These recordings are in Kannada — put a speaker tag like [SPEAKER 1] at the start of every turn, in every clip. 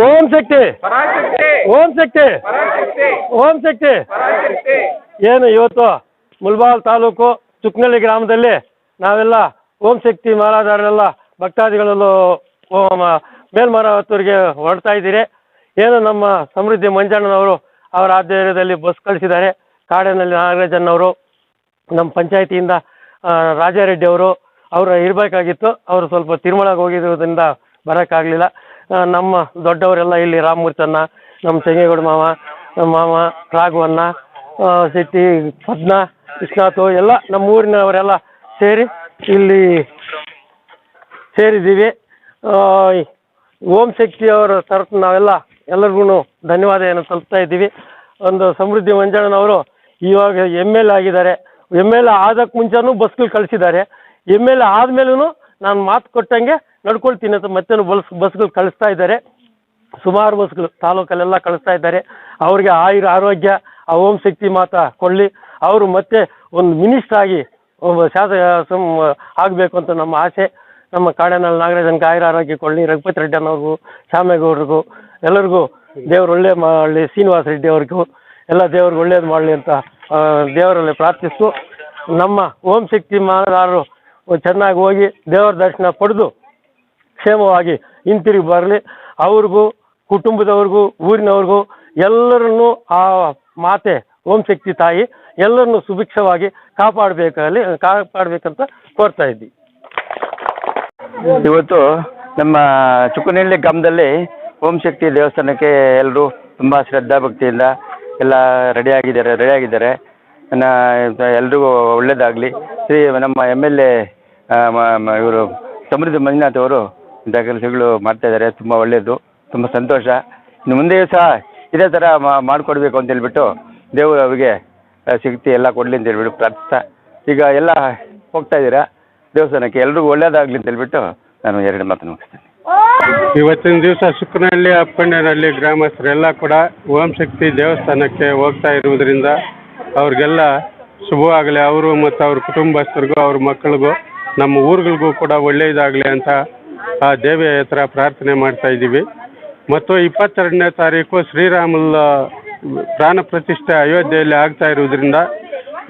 [SPEAKER 1] ಓಂ ಶಕ್ತಿ. ಓಂ ಶಕ್ತಿ. ಓಂ ಶಕ್ತಿ. ಏನು ಇವತ್ತು ಮುಲ್ಬಾಲ್ ತಾಲೂಕು ಚುಕ್ನಳ್ಳಿ ಗ್ರಾಮದಲ್ಲಿ ನಾವೆಲ್ಲ ಓಂ ಶಕ್ತಿ ಮಾಲಾಧಾರರೆಲ್ಲ ಭಕ್ತಾದಿಗಳಲ್ಲೂ ಮೇಲ್ಮರಾವತ್ತೂರಿಗೆ ಹೊರಡ್ತಾ ಇದ್ದೀರಿ. ಏನು ನಮ್ಮ ಸಮೃದ್ಧಿ ಮಂಜಣ್ಣನವರು ಅವರ ಆಧ್ವರ್ಯದಲ್ಲಿ ಬಸ್ ಕಳಿಸಿದ್ದಾರೆ. ಕಾಡಿನಲ್ಲಿ ನಾಗರಾಜನ್ನವರು ನಮ್ಮ ಪಂಚಾಯತಿಯಿಂದ ರಾಜಾರೆಡ್ಡಿ ಅವರು ಅವರು ಇರಬೇಕಾಗಿತ್ತು. ಅವರು ಸ್ವಲ್ಪ ತಿರುಮಳಗೆ ಹೋಗಿರೋದ್ರಿಂದ ಬರೋಕ್ಕಾಗಲಿಲ್ಲ. ನಮ್ಮ ದೊಡ್ಡವರೆಲ್ಲ ಇಲ್ಲಿ ರಾಮಮೂರ್ತಣ್ಣ ನಮ್ಮ ಚೆಂಗೇಗೌಡ ಮಾವ, ನಮ್ಮ ಮಾವ ರಾಘವಣ್ಣ ಸಿಟ್ಟಿ ಪದ್ಮ, ವಿಶ್ವನಾಥ್, ಎಲ್ಲ ನಮ್ಮ ಊರಿನವರೆಲ್ಲ ಸೇರಿ ಇಲ್ಲಿ ಸೇರಿದ್ದೀವಿ. ಓಂ ಶಕ್ತಿ ಅವರ ತರಫು ನಾವೆಲ್ಲ ಎಲ್ಲರಿಗೂ ಧನ್ಯವಾದವನ್ನು ತಲುಪ್ತಾ ಇದ್ದೀವಿ. ಒಂದು ಸಮೃದ್ಧಿ ಮಂಜಣ್ಣನವರು ಇವಾಗ ಎಂ ಎಲ್ ಆಗಿದ್ದಾರೆ. ಎಂ ಎಲ್ ಆದಕ್ಕೆ ಮುಂಚೆನೂ ಬಸ್ಗಳು ಕಳಿಸಿದ್ದಾರೆ. ಎಂ ಎಲ್ ಆದಮೇಲೂ ನಾನು ಮಾತು ಕೊಟ್ಟಂಗೆ ನಡ್ಕೊಳ್ತೀನಿ ಅಂತ ಮತ್ತೆ ಬಸ್, ಬಸ್ಗಳು ಕಳಿಸ್ತಾ ಇದ್ದಾರೆ. ಸುಮಾರು ಬಸ್ಗಳು, ತಾಲೂಕಲ್ಲೆಲ್ಲ ಕಳಿಸ್ತಾ ಇದ್ದಾರೆ. ಅವ್ರಿಗೆ ಆಯುರ, ಆರೋಗ್ಯ, ಆ ಓಂ ಶಕ್ತಿ ಮಾತಾ ಕೊಡಲಿ. ಅವರು ಮತ್ತೆ ಒಂದು ಮಿನಿಸ್ಟರ್ ಆಗಿ, ಒಬ್ಬ ಶಾಸಕ ಆಗಬೇಕು ಅಂತ ನಮ್ಮ ಆಸೆ. ನಮ್ಮ ಕಾಡೇನಲ್ ನಾಗರಾಜನ್ಗೆ ಆಯುರ ಆರೋಗ್ಯ ಕೊಡಲಿ. ರಘುಪತಿ ರೆಡ್ಡಿ ಅನ್ನೋರಿಗೂ ಶ್ಯಾಮೇಗೌಡರಿಗೂ ಎಲ್ಲರಿಗೂ ದೇವ್ರು ಒಳ್ಳೆ ಮಾಡಲಿ, ಶ್ರೀನಿವಾಸ ರೆಡ್ಡಿ ಅವ್ರಿಗೂ. ಎಲ್ಲ ದೇವ್ರಿಗೆ ಒಳ್ಳೇದು ಮಾಡಲಿ ಅಂತ ದೇವರಲ್ಲಿ ಪ್ರಾರ್ಥಿಸ್ತು. ನಮ್ಮ ಓಂ ಶಕ್ತಿ ಮಾಲಾರರು ಚೆನ್ನಾಗಿ ಹೋಗಿ ದೇವರ ದರ್ಶನ ಪಡೆದು ಕ್ಷೇಮವಾಗಿ ಹಿಂತಿರುಗಿ ಬರಲಿ. ಅವ್ರಿಗೂ, ಕುಟುಂಬದವ್ರಿಗೂ, ಊರಿನವ್ರಿಗೂ ಎಲ್ಲರನ್ನೂ ಆ ಮಾತೆ, ಓಂ ಶಕ್ತಿ ತಾಯಿ ಎಲ್ಲರನ್ನೂ ಸುಭಿಕ್ಷವಾಗಿ ಕಾಪಾಡಬೇಕಲ್ಲಿ ಕಾಪಾಡಬೇಕಂತ ಕೋರ್ತಾ ಇದ್ದೀವಿ.
[SPEAKER 2] ಇವತ್ತು ನಮ್ಮ ಚುಕ್ಕನಹಳ್ಳಿ ಗ್ರಾಮದಲ್ಲಿ ಓಂ ಶಕ್ತಿ ದೇವಸ್ಥಾನಕ್ಕೆ ಎಲ್ಲರೂ ತುಂಬ ಶ್ರದ್ಧಾ ಭಕ್ತಿಯಿಂದ ಎಲ್ಲ ರೆಡಿಯಾಗಿದ್ದಾರೆ ರೆಡಿಯಾಗಿದ್ದಾರೆ. ನನ್ನ ಎಲ್ರಿಗೂ ಒಳ್ಳೇದಾಗಲಿ. ಶ್ರೀ ನಮ್ಮ ಎಂ ಎಲ್ ಎ ಇವರು ಸಮೃದ್ಧಿ ಮಂಜುನಾಥ್ ಅವರು ಇಂಥ ಕೆಲಸಗಳು ಮಾಡ್ತಾ ಇದ್ದಾರೆ, ತುಂಬ ಒಳ್ಳೆಯದು ತುಂಬ ಸಂತೋಷ. ಇನ್ನು ಮುಂದೆ ಸಹ ಇದೇ ಥರ ಮಾಡಿಕೊಡ್ಬೇಕು ಅಂತ ಹೇಳಿಬಿಟ್ಟು ದೇವರು ಅವರಿಗೆ ಶಕ್ತಿ ಎಲ್ಲ ಕೊಡಲಿ ಅಂತ ಹೇಳ್ಬಿಟ್ಟು ಪ್ರಾರ್ಥಿಸ್ತಾ, ಈಗ ಎಲ್ಲ ಹೋಗ್ತಾ ಇದ್ದೀರಾ? ದೇವಸ್ಥಾನಕ್ಕೆ ಎಲ್ರಿಗೂ ಒಳ್ಳೇದಾಗಲಿ ಅಂತ ಹೇಳ್ಬಿಟ್ಟು ನಾನು ಎರಡು ಮಾತು ಮುಗಿಸ್ತೇನೆ.
[SPEAKER 3] ಇವತ್ತಿನ ದಿವಸ ಸುಕ್ಕನಹಳ್ಳಿ ಅಪ್ಪಣ್ಣನಹಳ್ಳಿ ಗ್ರಾಮಸ್ಥರೆಲ್ಲ ಕೂಡ ಓಂ ಶಕ್ತಿ ದೇವಸ್ಥಾನಕ್ಕೆ ಹೋಗ್ತಾ ಇರುವುದರಿಂದ ಅವ್ರಿಗೆಲ್ಲ ಶುಭವಾಗಲಿ. ಅವರು ಮತ್ತು ಅವ್ರ ಕುಟುಂಬಸ್ಥರಿಗೂ, ಅವ್ರ ಮಕ್ಕಳಿಗೂ, ನಮ್ಮ ಊರುಗಳಿಗೂ ಕೂಡ ಒಳ್ಳೆಯದಾಗಲಿ ಅಂತ ಆ ದೇವಿಯ ಹತ್ರ ಪ್ರಾರ್ಥನೆ ಮಾಡ್ತಾ ಇದ್ದೀವಿ. ಮತ್ತು ಇಪ್ಪತ್ತೆರಡನೇ ತಾರೀಕು ಶ್ರೀರಾಮುಲ್ ಪ್ರಾಣ ಪ್ರತಿಷ್ಠೆ ಅಯೋಧ್ಯೆಯಲ್ಲಿ ಆಗ್ತಾ ಇರುವುದರಿಂದ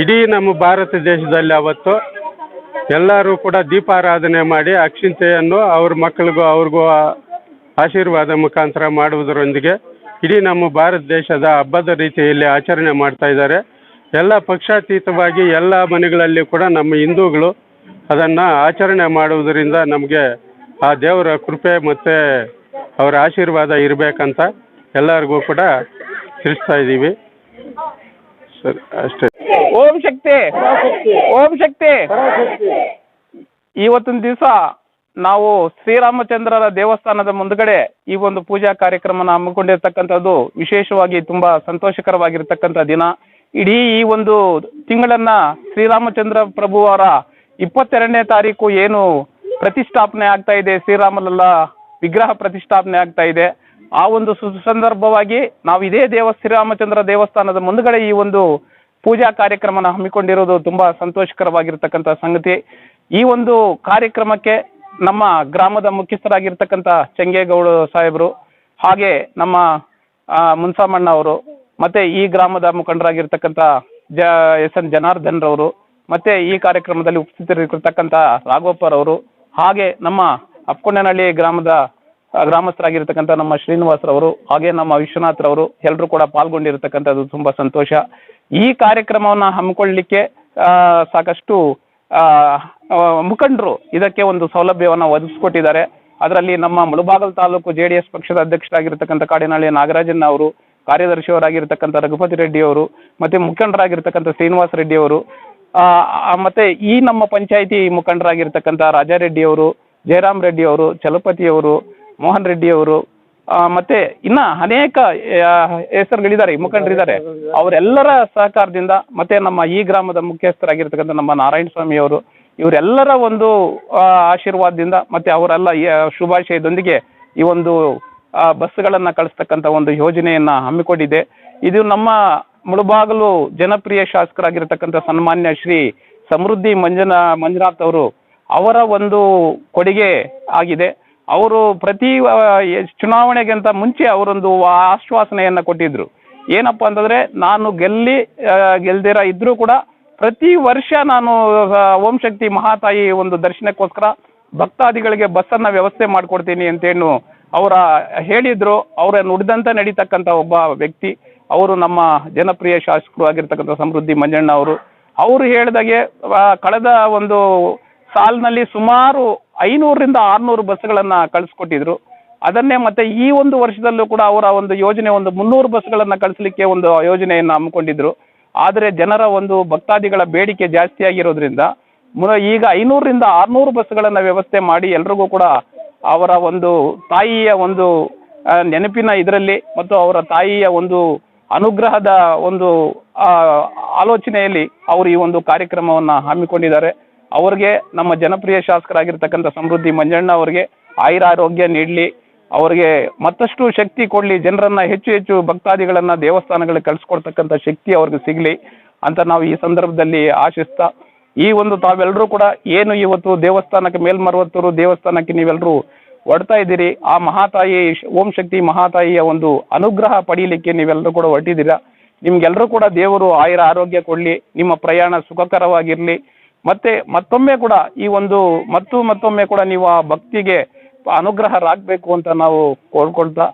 [SPEAKER 3] ಇಡೀ ನಮ್ಮ ಭಾರತ ದೇಶದಲ್ಲಿ ಅವತ್ತು ಎಲ್ಲರೂ ಕೂಡ ದೀಪಾರಾಧನೆ ಮಾಡಿ ಅಕ್ಷಿಂತೆಯನ್ನು ಅವ್ರ ಮಕ್ಕಳಿಗೂ ಅವ್ರಿಗೂ ಆಶೀರ್ವಾದ ಮುಖಾಂತರ ಮಾಡುವುದರೊಂದಿಗೆ ಇಡೀ ನಮ್ಮ ಭಾರತ ದೇಶದ ಹಬ್ಬದ ರೀತಿಯಲ್ಲಿ ಆಚರಣೆ ಮಾಡ್ತಾ ಇದ್ದಾರೆ. ಎಲ್ಲ ಪಕ್ಷಾತೀತವಾಗಿ ಎಲ್ಲ ಮನೆಗಳಲ್ಲಿ ಕೂಡ ನಮ್ಮ ಹಿಂದೂಗಳು ಅದನ್ನು ಆಚರಣೆ ಮಾಡುವುದರಿಂದ ನಮಗೆ ಆ ದೇವರ ಕೃಪೆ ಮತ್ತು ಅವರ ಆಶೀರ್ವಾದ ಇರಬೇಕಂತ ಎಲ್ಲರಿಗೂ ಕೂಡ ತಿಳಿಸ್ತಾ ಇದ್ದೀವಿ. ಸರಿ ಅಷ್ಟೇ.
[SPEAKER 4] ಓಂ ಶಕ್ತಿ. ಓಂ ಶಕ್ತಿ. ಇವತ್ತಿನ ದಿವಸ ನಾವು ಶ್ರೀರಾಮಚಂದ್ರರ ದೇವಸ್ಥಾನದ ಮುಂದ್ಗಡೆ ಈ ಒಂದು ಪೂಜಾ ಕಾರ್ಯಕ್ರಮನ ಹಮ್ಮಿಕೊಂಡಿರ್ತಕ್ಕಂಥದ್ದು ವಿಶೇಷವಾಗಿ ತುಂಬಾ ಸಂತೋಷಕರವಾಗಿರ್ತಕ್ಕಂಥ ದಿನ. ಇಡೀ ಈ ಒಂದು ತಿಂಗಳನ್ನ ಶ್ರೀರಾಮಚಂದ್ರ ಪ್ರಭುವರ ಇಪ್ಪತ್ತೆರಡನೇ ತಾರೀಕು ಏನು ಪ್ರತಿಷ್ಠಾಪನೆ ಆಗ್ತಾ ಇದೆ ಶ್ರೀರಾಮಲಲ್ಲ ವಿಗ್ರಹ ಪ್ರತಿಷ್ಠಾಪನೆ ಆಗ್ತಾ ಇದೆ. ಆ ಒಂದು ಸುಸಂದರ್ಭವಾಗಿ ನಾವು ಇದೇ ದೇವ ಶ್ರೀರಾಮಚಂದ್ರ ದೇವಸ್ಥಾನದ ಮುಂದುಗಡೆ ಈ ಒಂದು ಪೂಜಾ ಕಾರ್ಯಕ್ರಮನ ಹಮ್ಮಿಕೊಂಡಿರೋದು ತುಂಬಾ ಸಂತೋಷಕರವಾಗಿರ್ತಕ್ಕಂಥ ಸಂಗತಿ. ಈ ಒಂದು ಕಾರ್ಯಕ್ರಮಕ್ಕೆ ನಮ್ಮ ಗ್ರಾಮದ ಮುಖ್ಯಸ್ಥರಾಗಿರ್ತಕ್ಕಂಥ ಚಂಗೇಗೌಡ ಸಾಹೇಬರು, ಹಾಗೆ ನಮ್ಮ ಮುನ್ಸಾಮಣ್ಣ ಅವರು, ಮತ್ತೆ ಈ ಗ್ರಾಮದ ಮುಖಂಡರಾಗಿರ್ತಕ್ಕಂಥ ಜ, ಎಸ್ ಎನ್ ಜನಾರ್ದನ್ ರವರು ಮತ್ತೆ ಈ ಕಾರ್ಯಕ್ರಮದಲ್ಲಿ ಉಪಸ್ಥಿತರಿರ್ತಕ್ಕಂಥ ರಾಘೋಪ್ಪರವರು ಹಾಗೆ ನಮ್ಮ ಅಪ್ಕೊಂಡನಹಳ್ಳಿ ಗ್ರಾಮದ ಗ್ರಾಮಸ್ಥರಾಗಿರ್ತಕ್ಕಂಥ ನಮ್ಮ ಶ್ರೀನಿವಾಸರವರು ಹಾಗೆ ನಮ್ಮ ವಿಶ್ವನಾಥ್ರವರು ಎಲ್ಲರೂ ಕೂಡ ಪಾಲ್ಗೊಂಡಿರ್ತಕ್ಕಂಥದ್ದು ತುಂಬಾ ಸಂತೋಷ. ಈ ಕಾರ್ಯಕ್ರಮವನ್ನ ಹಮ್ಮಿಕೊಳ್ಳಲಿಕ್ಕೆ ಸಾಕಷ್ಟು ಮುಖಂಡರು ಇದಕ್ಕೆ ಒಂದು ಸೌಲಭ್ಯವನ್ನ ಒದಗಿಸ್ಕೊಟ್ಟಿದ್ದಾರೆ. ಅದರಲ್ಲಿ ನಮ್ಮ Mulbagal taluk J D S ಪಕ್ಷದ ಅಧ್ಯಕ್ಷರಾಗಿರ್ತಕ್ಕಂಥ ಕಾಡಿನಹಳ್ಳಿ ನಾಗರಾಜನ್ ಅವರು, ಕಾರ್ಯದರ್ಶಿಯವರಾಗಿರ್ತಕ್ಕಂಥ ರಘುಪತಿ ರೆಡ್ಡಿ ಅವರು, ಮತ್ತೆ ಮುಖಂಡರಾಗಿರ್ತಕ್ಕಂಥ ಶ್ರೀನಿವಾಸ ರೆಡ್ಡಿ ಅವರು ಮತ್ತೆ ಈ ನಮ್ಮ ಪಂಚಾಯಿತಿ ಮುಖಂಡರಾಗಿರ್ತಕ್ಕಂಥ ರಾಜಾರೆಡ್ಡಿಯವರು, ಜಯರಾಮ್ ರೆಡ್ಡಿ ಅವರು ಚಲಪತಿ ಅವರು ಮೋಹನ್ ರೆಡ್ಡಿ ಅವರು ಮತ್ತೆ ಇನ್ನ ಅನೇಕ ಹೆಸರುಗಳಿದ್ದಾರೆ ಮುಖಂಡರಿದ್ದಾರೆ. ಅವರೆಲ್ಲರ ಸಹಕಾರದಿಂದ ಮತ್ತೆ ನಮ್ಮ ಈ ಗ್ರಾಮದ ಮುಖ್ಯಸ್ಥರಾಗಿರ್ತಕ್ಕಂಥ ನಮ್ಮ ನಾರಾಯಣ ಸ್ವಾಮಿ ಅವರು ಇವರೆಲ್ಲರ ಒಂದು ಆಶೀರ್ವಾದದಿಂದ ಮತ್ತೆ ಅವರೆಲ್ಲ ಶುಭಾಶಯದೊಂದಿಗೆ ಈ ಒಂದು ಬಸ್ಗಳನ್ನ ಕಳಿಸ್ತಕ್ಕಂಥ ಒಂದು ಯೋಜನೆಯನ್ನ ಹಮ್ಮಿಕೊಂಡಿದೆ. ಇದು ನಮ್ಮ ಮುಳುಬಾಗಲು ಜನಪ್ರಿಯ ಶಾಸಕರಾಗಿರ್ತಕ್ಕಂಥ ಸನ್ಮಾನ್ಯ ಶ್ರೀ ಸಮೃದ್ಧಿ ಮಂಜನ ಮಂಜುನಾಥ್ ಅವರು ಅವರ ಒಂದು ಕೊಡುಗೆ ಆಗಿದೆ. ಅವರು ಪ್ರತಿ ಚುನಾವಣೆಗಿಂತ ಮುಂಚೆ ಅವರೊಂದು ಆಶ್ವಾಸನೆಯನ್ನು ಕೊಟ್ಟಿದ್ರು. ಏನಪ್ಪ ಅಂತಂದರೆ ನಾನು ಗೆಲ್ಲಿ ಗೆಲ್ದಿರ ಇದ್ದರೂ ಕೂಡ ಪ್ರತಿ ವರ್ಷ ನಾನು ಓಂ ಶಕ್ತಿ ಮಹಾತಾಯಿ ಒಂದು ದರ್ಶನಕ್ಕೋಸ್ಕರ ಭಕ್ತಾದಿಗಳಿಗೆ ಬಸ್ಸನ್ನು ವ್ಯವಸ್ಥೆ ಮಾಡಿಕೊಡ್ತೀನಿ ಅಂತೇನು ಅವರ ಹೇಳಿದ್ರು. ಅವರ ನುಡಿದಂತ ನಡೀತಕ್ಕಂಥ ಒಬ್ಬ ವ್ಯಕ್ತಿ. ಅವರು ನಮ್ಮ ಜನಪ್ರಿಯ ಶಾಸಕರು ಆಗಿರ್ತಕ್ಕಂಥ ಸಮೃದ್ಧಿ ಮಂಜಣ್ಣ ಅವರು ಅವರು ಹೇಳಿದಾಗೆ ಕಳೆದ ಒಂದು ಸಾಲಿನಲ್ಲಿ ಸುಮಾರು ಐನೂರರಿಂದ ಆರುನೂರು ಬಸ್ಗಳನ್ನು ಕಳಿಸ್ಕೊಟ್ಟಿದ್ರು. ಅದನ್ನೇ ಮತ್ತೆ ಈ ಒಂದು ವರ್ಷದಲ್ಲೂ ಕೂಡ ಅವರ ಒಂದು ಯೋಜನೆ ಒಂದು ಮುನ್ನೂರು ಬಸ್ಗಳನ್ನು ಕಳಿಸ್ಲಿಕ್ಕೆ ಒಂದು ಯೋಜನೆಯನ್ನು ಹಮ್ಮಿಕೊಂಡಿದ್ರು. ಆದರೆ ಜನರ ಒಂದು ಭಕ್ತಾದಿಗಳ ಬೇಡಿಕೆ ಜಾಸ್ತಿ ಆಗಿರೋದ್ರಿಂದ ಈಗ ಐನೂರರಿಂದ ಆರುನೂರು ಬಸ್ಗಳನ್ನು ವ್ಯವಸ್ಥೆ ಮಾಡಿ ಎಲ್ರಿಗೂ ಕೂಡ ಅವರ ಒಂದು ತಾಯಿಯ ಒಂದು ನೆನಪಿನ ಇದರಲ್ಲಿ ಮತ್ತು ಅವರ ತಾಯಿಯ ಒಂದು ಅನುಗ್ರಹದ ಒಂದು ಆಲೋಚನೆಯಲ್ಲಿ ಅವರು ಈ ಒಂದು ಕಾರ್ಯಕ್ರಮವನ್ನು ಹಮ್ಮಿಕೊಂಡಿದ್ದಾರೆ. ಅವರಿಗೆ ನಮ್ಮ ಜನಪ್ರಿಯ ಶಾಸಕರಾಗಿರ್ತಕ್ಕಂಥ ಸಮೃದ್ಧಿ ಮಂಜಣ್ಣ ಅವರಿಗೆ ಆಯುರಾರೋಗ್ಯ ನೀಡಲಿ. ಅವರಿಗೆ ಮತ್ತಷ್ಟು ಶಕ್ತಿ ಕೊಡಲಿ. ಜನರನ್ನ ಹೆಚ್ಚು ಹೆಚ್ಚು ಭಕ್ತಾದಿಗಳನ್ನು ದೇವಸ್ಥಾನಗಳಿಗೆ ಕಳಿಸ್ಕೊಡ್ತಕ್ಕಂಥ ಶಕ್ತಿ ಅವ್ರಿಗೆ ಸಿಗಲಿ ಅಂತ ನಾವು ಈ ಸಂದರ್ಭದಲ್ಲಿ ಆಶಿಸ್ತಾ, ಈ ಒಂದು ತಾವೆಲ್ಲರೂ ಕೂಡ ಏನು ಇವತ್ತು ದೇವಸ್ಥಾನಕ್ಕೆ ಮೇಲ್ಮರವತ್ತರು ದೇವಸ್ಥಾನಕ್ಕೆ ನೀವೆಲ್ಲರೂ ಹೊಡ್ತಾ ಇದ್ದೀರಿ. ಆ ಮಹಾತಾಯಿ ಓಂ ಶಕ್ತಿ ಮಹಾತಾಯಿಯ ಒಂದು ಅನುಗ್ರಹ ಪಡೀಲಿಕ್ಕೆ ನೀವೆಲ್ಲರೂ ಕೂಡ ಹೊರಟಿದ್ದೀರಾ. ನಿಮ್ಗೆಲ್ಲರೂ ಕೂಡ ದೇವರು ಆಯುರ ಆರೋಗ್ಯ ಕೊಡಲಿ, ನಿಮ್ಮ ಪ್ರಯಾಣ ಸುಖಕರವಾಗಿರಲಿ. ಮತ್ತೆ ಮತ್ತೊಮ್ಮೆ ಕೂಡ ಈ ಒಂದು ಮತ್ತು ಮತ್ತೊಮ್ಮೆ ಕೂಡ ನೀವು ಆ ಭಕ್ತಿಗೆ ಅನುಗ್ರಹರಾಗಬೇಕು ಅಂತ ನಾವು ಕೋರ್ಕೊಳ್ತಾ,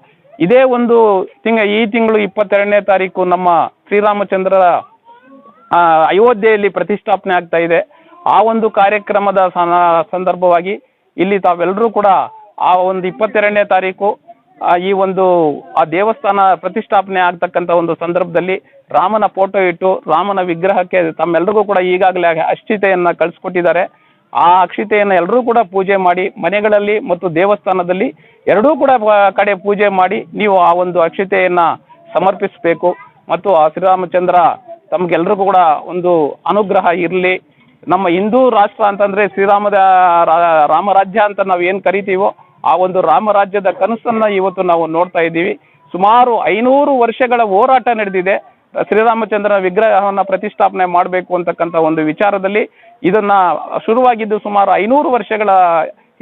[SPEAKER 4] ಇದೇ ಒಂದು ತಿಂಗ, ಈ ತಿಂಗಳು ಇಪ್ಪತ್ತೆರಡನೇ ತಾರೀಕು ನಮ್ಮ ಶ್ರೀರಾಮಚಂದ್ರರ ಅಯೋಧ್ಯೆಯಲ್ಲಿ ಪ್ರತಿಷ್ಠಾಪನೆ ಆಗ್ತಾ ಇದೆ. ಆ ಒಂದು ಕಾರ್ಯಕ್ರಮದ ಸಂದರ್ಭವಾಗಿ ಇಲ್ಲಿ ತಾವೆಲ್ಲರೂ ಕೂಡ ಆ ಒಂದು ಇಪ್ಪತ್ತೆರಡನೇ ತಾರೀಕು ಈ ಒಂದು, ಆ ದೇವಸ್ಥಾನ ಪ್ರತಿಷ್ಠಾಪನೆ ಆಗ್ತಕ್ಕಂಥ ಒಂದು ಸಂದರ್ಭದಲ್ಲಿ ರಾಮನ ಫೋಟೋ ಇಟ್ಟು ರಾಮನ ವಿಗ್ರಹಕ್ಕೆ ತಮ್ಮೆಲ್ಲರಿಗೂ ಕೂಡ ಈಗಾಗಲೇ ಅಕ್ಷಿತೆಯನ್ನು ಕಳಿಸ್ಕೊಟ್ಟಿದ್ದಾರೆ. ಆ ಅಕ್ಷಿತೆಯನ್ನು ಎಲ್ಲರೂ ಕೂಡ ಪೂಜೆ ಮಾಡಿ, ಮನೆಗಳಲ್ಲಿ ಮತ್ತು ದೇವಸ್ಥಾನದಲ್ಲಿ ಎರಡೂ ಕೂಡ ಕಡೆ ಪೂಜೆ ಮಾಡಿ ನೀವು ಆ ಒಂದು ಅಕ್ಷಿತೆಯನ್ನು ಸಮರ್ಪಿಸಬೇಕು. ಮತ್ತು ಆ ಶ್ರೀರಾಮಚಂದ್ರ ತಮಗೆಲ್ರಿಗೂ ಕೂಡ ಒಂದು ಅನುಗ್ರಹ ಇರಲಿ. ನಮ್ಮ ಹಿಂದೂ ರಾಷ್ಟ್ರ ಅಂತಂದ್ರೆ ಶ್ರೀರಾಮದ ರಾಮರಾಜ್ಯ ಅಂತ ನಾವು ಏನು ಕರಿತೀವೋ ಆ ಒಂದು ರಾಮರಾಜ್ಯದ ಕನಸನ್ನ ಇವತ್ತು ನಾವು ನೋಡ್ತಾ ಇದ್ದೀವಿ. ಸುಮಾರು ಐನೂರು ವರ್ಷಗಳ ಹೋರಾಟ ನಡೆದಿದೆ. ಶ್ರೀರಾಮಚಂದ್ರನ ವಿಗ್ರಹವನ್ನು ಪ್ರತಿಷ್ಠಾಪನೆ ಮಾಡಬೇಕು ಅಂತಕ್ಕಂಥ ಒಂದು ವಿಚಾರದಲ್ಲಿ ಇದನ್ನ ಶುರುವಾಗಿದ್ದು ಸುಮಾರು ಐನೂರು ವರ್ಷಗಳ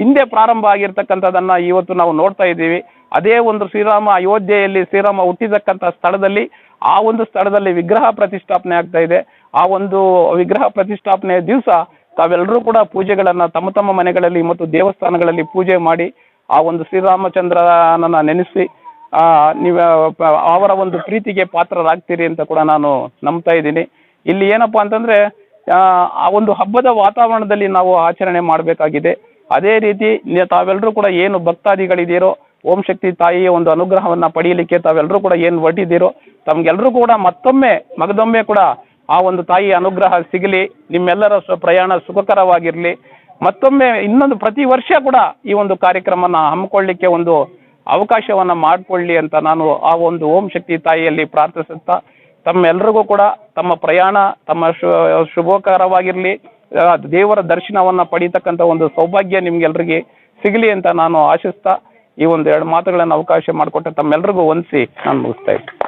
[SPEAKER 4] ಹಿಂದೆ ಪ್ರಾರಂಭ ಆಗಿರ್ತಕ್ಕಂಥದನ್ನ ಇವತ್ತು ನಾವು ನೋಡ್ತಾ ಇದ್ದೀವಿ. ಅದೇ ಒಂದು ಶ್ರೀರಾಮ ಅಯೋಧ್ಯೆಯಲ್ಲಿ ಶ್ರೀರಾಮ ಹುಟ್ಟಿದಕ್ಕಂಥ ಸ್ಥಳದಲ್ಲಿ ಆ ಒಂದು ಸ್ಥಳದಲ್ಲಿ ವಿಗ್ರಹ ಪ್ರತಿಷ್ಠಾಪನೆ ಆಗ್ತಾ ಇದೆ. ಆ ಒಂದು ವಿಗ್ರಹ ಪ್ರತಿಷ್ಠಾಪನೆಯ ದಿವಸ ತಾವೆಲ್ಲರೂ ಕೂಡ ಪೂಜೆಗಳನ್ನ ತಮ್ಮ ತಮ್ಮ ಮನೆಗಳಲ್ಲಿ ಮತ್ತು ದೇವಸ್ಥಾನಗಳಲ್ಲಿ ಪೂಜೆ ಮಾಡಿ ಆ ಒಂದು ಶ್ರೀರಾಮಚಂದ್ರನನ್ನು ನೆನೆಸಿ ನೀವು ಅವರ ಒಂದು ಪ್ರೀತಿಗೆ ಪಾತ್ರರಾಗ್ತೀರಿ ಅಂತ ಕೂಡ ನಾನು ನಂಬ್ತಾ ಇದ್ದೀನಿ. ಇಲ್ಲಿ ಏನಪ್ಪಾ ಅಂತಂದ್ರೆ ಆ, ಒಂದು ಹಬ್ಬದ ವಾತಾವರಣದಲ್ಲಿ ನಾವು ಆಚರಣೆ ಮಾಡಬೇಕಾಗಿದೆ. ಅದೇ ರೀತಿ ತಾವೆಲ್ಲರೂ ಕೂಡ ಏನು ಭಕ್ತಾದಿಗಳಿದ್ದೀರೋ ಓಂ ಶಕ್ತಿ ತಾಯಿಯ ಒಂದು ಅನುಗ್ರಹವನ್ನ ಪಡೆಯಲಿಕ್ಕೆ ತಾವೆಲ್ಲರೂ ಕೂಡ ಏನು ಹೊರಟಿದ್ದೀರೋ ತಮ್ಗೆಲ್ಲರೂ ಕೂಡ ಮತ್ತೊಮ್ಮೆ ಮಗದೊಮ್ಮೆ ಕೂಡ ಆ ಒಂದು ತಾಯಿಯ ಅನುಗ್ರಹ ಸಿಗಲಿ ನಿಮ್ಮೆಲ್ಲರ ಪ್ರಯಾಣ ಸುಖಕರವಾಗಿರಲಿ. ಮತ್ತೊಮ್ಮೆ ಇನ್ನೊಂದು ಪ್ರತಿ ವರ್ಷ ಕೂಡ ಈ ಒಂದು ಕಾರ್ಯಕ್ರಮನ ಹಮ್ಮಿಕೊಳ್ಳಿಕ್ಕೆ ಒಂದು ಅವಕಾಶವನ್ನ ಮಾಡಿಕೊಳ್ಳಿ ಅಂತ ನಾನು ಆ ಒಂದು ಓಂ ಶಕ್ತಿ ತಾಯಿಯಲ್ಲಿ ಪ್ರಾರ್ಥಿಸುತ್ತಾ ತಮ್ಮೆಲ್ಲರಿಗೂ ಕೂಡ ತಮ್ಮ ಪ್ರಯಾಣ, ತಮ್ಮ ಶುಭಕರವಾಗಿರಲಿ ದೇವರ ದರ್ಶನವನ್ನ ಪಡೀತಕ್ಕಂಥ ಒಂದು ಸೌಭಾಗ್ಯ ನಿಮ್ಗೆಲ್ರಿಗೆ ಸಿಗಲಿ ಅಂತ ನಾನು ಆಶಿಸ್ತಾ ಈ ಒಂದು ಎರಡು ಮಾತುಗಳನ್ನು ಅವಕಾಶ ಮಾಡಿಕೊಟ್ಟ ತಮ್ಮೆಲ್ಲರಿಗೂ ವಂದಿಸಿ ನಾನು ಮುಗಿಸ್ತಾ ಇದ್ದೀನಿ